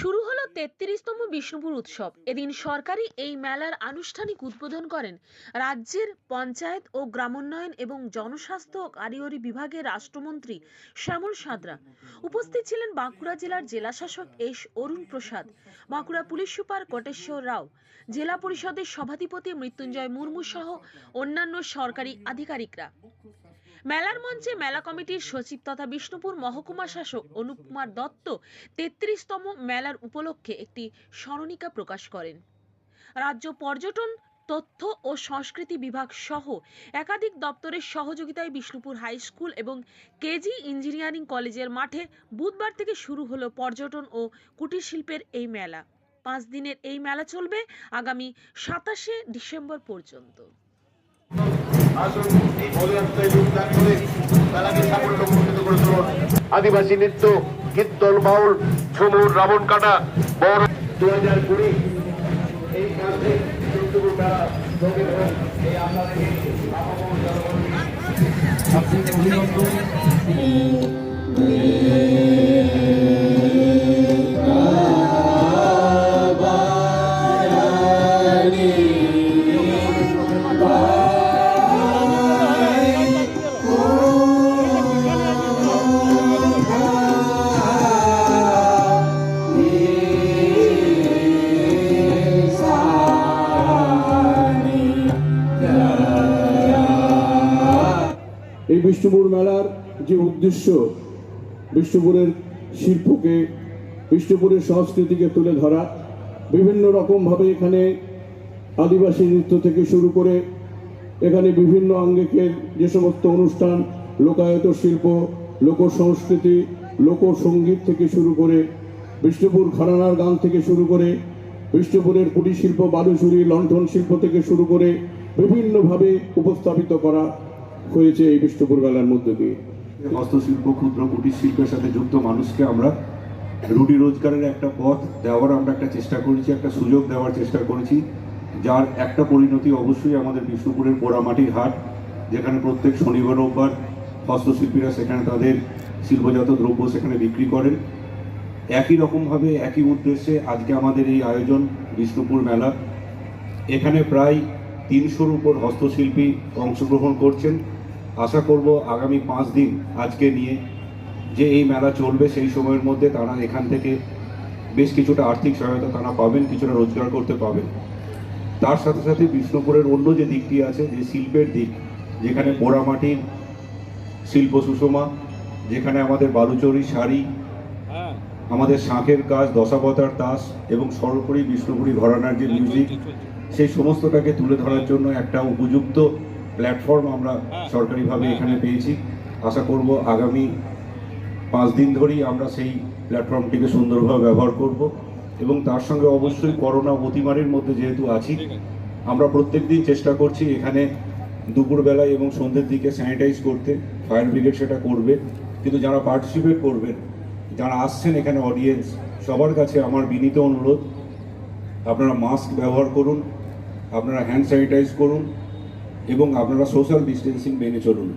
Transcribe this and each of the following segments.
শুরু হলো তেত্রিশতম বিষ্ণুপুর উৎসব। এদিন সরকারি এই মেলার আনুষ্ঠানিক উদ্বোধন করেন। রাজ্যের পঞ্চায়েত ও গ্রামোন্নয়ন এবং জনস্বাস্থ্য কারিগরি বিভাগের রাষ্ট্রমন্ত্রী শ্যামল সাদরা উপস্থিত ছিলেন বাঁকুড়া জেলার জেলাশাসক S Arun Prasad, Bankura police super Koteswar Rao, জেলা পরিষদের সভাধিপতি মৃত্যুঞ্জয় মুর্মু সহ অন্যান্য সরকারি আধিকারিকরা। মেলার মঞ্চে মেলা কমিটির সচিব তথা বিষ্ণুপুর মহকুমা শাসক অনুপ কুমার দত্ত তেত্রিশতম মেলার উপলক্ষে একটি স্মরণিকা প্রকাশ করেন। রাজ্য পর্যটন, তথ্য ও সংস্কৃতি বিভাগ সহ একাধিক দপ্তরের সহযোগিতায় বিষ্ণুপুর হাই স্কুল এবং কেজি ইঞ্জিনিয়ারিং কলেজের মাঠে বুধবার থেকে শুরু হলো পর্যটন ও কুটির শিল্পের এই মেলা। পাঁচ দিনের এই মেলা চলবে আগামী সাতাশে ডিসেম্বর পর্যন্ত। আদিবাসী নৃত্য কীর্তন বাউল ঝুমুর রাবণ কাটা বড় দু হাজার কুড়ি এই কাজে মেলা এই বিষ্ণুপুর মেলার যে উদ্দেশ্য, বিষ্ণুপুরের শিল্পকে, বিষ্ণুপুরের সংস্কৃতিকে তুলে ধরা, বিভিন্ন রকমভাবে এখানে আদিবাসী নৃত্য থেকে শুরু করে এখানে বিভিন্ন আঙ্গিকের যে সমস্ত অনুষ্ঠান, লোকায়ত শিল্প লোক সংস্কৃতি লোকসঙ্গীত থেকে শুরু করে, বিষ্ণুপুর ঘরানার গান থেকে শুরু করে, বিষ্ণুপুরের কুটির শিল্প, বালুচুরি, লণ্ঠন শিল্প থেকে শুরু করে, বিভিন্নভাবে উপস্থাপিত করা হয়েছে এই বিষ্ণুপুর মেলার মধ্যে দিয়ে। হস্তশিল্প, ক্ষুদ্র কুটির শিল্পের সাথে যুক্ত মানুষকে আমরা রুটি রোজগারের একটা পথ দেওয়ার আমরা একটা চেষ্টা করেছি, একটা সুযোগ দেওয়ার চেষ্টা করেছি। যার একটা পরিণতি অবশ্যই আমাদের বিষ্ণুপুরের পোড়ামাটির হাট, যেখানে প্রত্যেক শনিবার রোববার হস্তশিল্পীরা সেখানে তাদের শিল্পজাত দ্রব্য সেখানে বিক্রি করেন। একই রকমভাবে, একই উদ্দেশ্যে আজকে আমাদের এই আয়োজন বিষ্ণুপুর মেলা। এখানে প্রায় তিনশোর উপর হস্তশিল্পী অংশগ্রহণ করছেন। আশা করব আগামী পাঁচ দিন আজকে নিয়ে যে এই মেলা চলবে সেই সময়ের মধ্যে তারা এখান থেকে বেশ কিছুটা আর্থিক সহায়তা তারা পাবেন, কিছুটা রোজগার করতে পাবেন। তার সাথে সাথে বিষ্ণুপুরের অন্য যে দিকটি আছে, যে শিল্পের দিক, যেখানে পোড়ামাটির শিল্প সুষমা, যেখানে আমাদের বালুচরি শাড়ি আমাদের শাঁখের কাজ, দশাবতার তাস এবং সর্বোপরি বিষ্ণুপুরী ঘরানার যে মিউজিক সেই সমস্তটাকে তুলে ধরার জন্য একটা উপযুক্ত প্ল্যাটফর্ম আমরা সরকারিভাবে এখানে পেয়েছি। আশা করব আগামী পাঁচ দিন ধরেই আমরা সেই প্ল্যাটফর্মটিকে সুন্দরভাবে ব্যবহার করব এবং তার সঙ্গে অবশ্যই করোনা অতিমারির মধ্যে যেহেতু আছি, আমরা প্রত্যেক দিন চেষ্টা করছি এখানে দুপুরবেলায় এবং সন্ধ্যের দিকে স্যানিটাইজ করতে ফায়ার ব্রিগেড সেটা করবে। কিন্তু যারা পার্টিসিপেট করবেন যারা আসছেন এখানে অডিয়েন্স সবার কাছে আমার বিনীত অনুরোধ। আপনারা মাস্ক ব্যবহার করুন আপনারা হ্যান্ড স্যানিটাইজ করুন এবং আপনারা সোশ্যাল ডিস্টেন্সিং মেনে চলুন।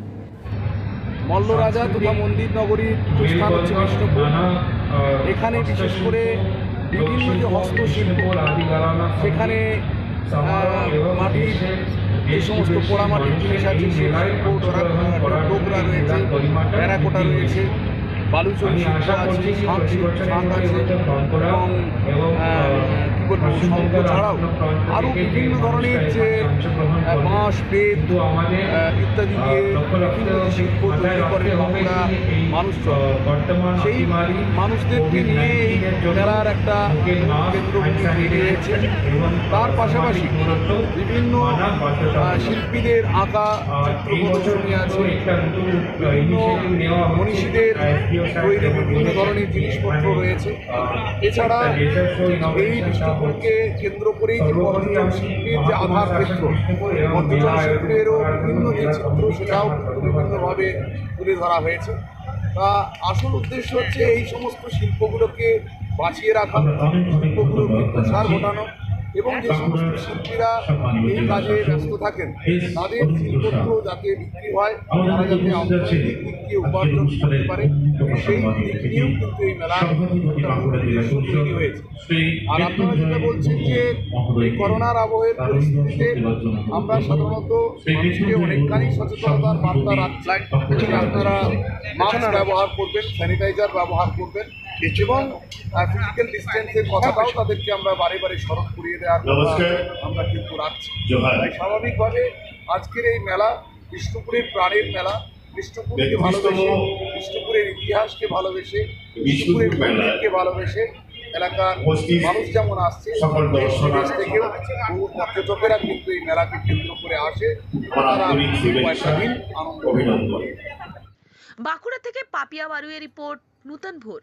মল্লরাজা তথা মন্দির নগরীর স্থান হচ্ছে বিষ্ণুপুর এখানে বিশেষ করে বিভিন্ন যে হস্তশিল্প সেখানে মাটির যে সমস্ত পোড়ামাটির জিনিস আছে শিল্প ডোকরা রয়েছে টেরাকোটা রয়েছে বালুচরি শিল্প আছে শাঁখ আছে এবং আহ, কি বলব শঙ্খ ছাড়াও আরও বিভিন্ন ধরনের যে বাঁশ, বেত ইত্যাদি দিয়ে বিভিন্ন যে শিল্প তৈরি করে বাঁকুড়া মানুষজন, সেই মানুষদেরকে নিয়ে এই মেলার একটা কেন্দ্রবিন্দু তৈরি তার পাশাপাশি বিভিন্ন শিল্পীদের আঁকা চিত্র প্রদর্শনী আছে মনীষীদের তৈরি বিভিন্ন ধরনের জিনিসপত্র রয়েছে। এছাড়া এই বিষ্ণুপুরকে কেন্দ্র করেই যে পর্যটন শিল্পের যে আধার ক্ষেত্র পর্যটন শিল্পেরও বিভিন্ন যে চিত্র সেটাও কিন্তু বিভিন্নভাবে তুলে ধরা হয়েছে। তা আসল উদ্দেশ্য হচ্ছে এই সমস্ত শিল্পগুলোকে বাঁচিয়ে রাখা শিল্পগুলোকে প্রসার ঘটানো। এবং যে সমস্ত শিল্পীরা এই কাজে ব্যস্ত থাকেন তাদের শিল্পত্র যাতে বিক্রি হয় তারা যাতে অর্থনৈতিক দিক দিয়ে উপার্জন করতে পারে সেই দিক নিয়েও কিন্তু এই মেলা তৈরি হয়েছে। আর আপনারা যেটা বলছেন যে এই করোনার আবহের পরিস্থিতিতে আমরা সাধারণত মানুষকে অনেকখানি সচেতনতার বার্তা যে আপনারা মাস্ক ব্যবহার করবেন স্যানিটাইজার ব্যবহার করবেন। এবং ফিজিক্যাল ডিস্টেন্সের কথাটাও তাদেরকে আমরা বারে বারে স্মরণ করিয়ে দেওয়ার আমরা কিন্তু রাখছি। তাই স্বাভাবিকভাবে আজকের এই মেলা বিষ্ণুপুরের প্রাণের মেলা। বিষ্ণুপুরকে ভালোবেসে বিষ্ণুপুরের ইতিহাসকে ভালোবেসে বিষ্ণুপুরের মন্দিরকে ভালোবেসে এলাকার মানুষ যেমন আসছে দেশ থেকেও বহু পর্যটকেরা কিন্তু এই মেলাকে কেন্দ্র করে আসে। তারা দিন আনন্দ অভিনন্দন। করে বাঁকুড়া থেকে পাপিয়া বারুয়ের রিপোর্ট নূতন ভোর।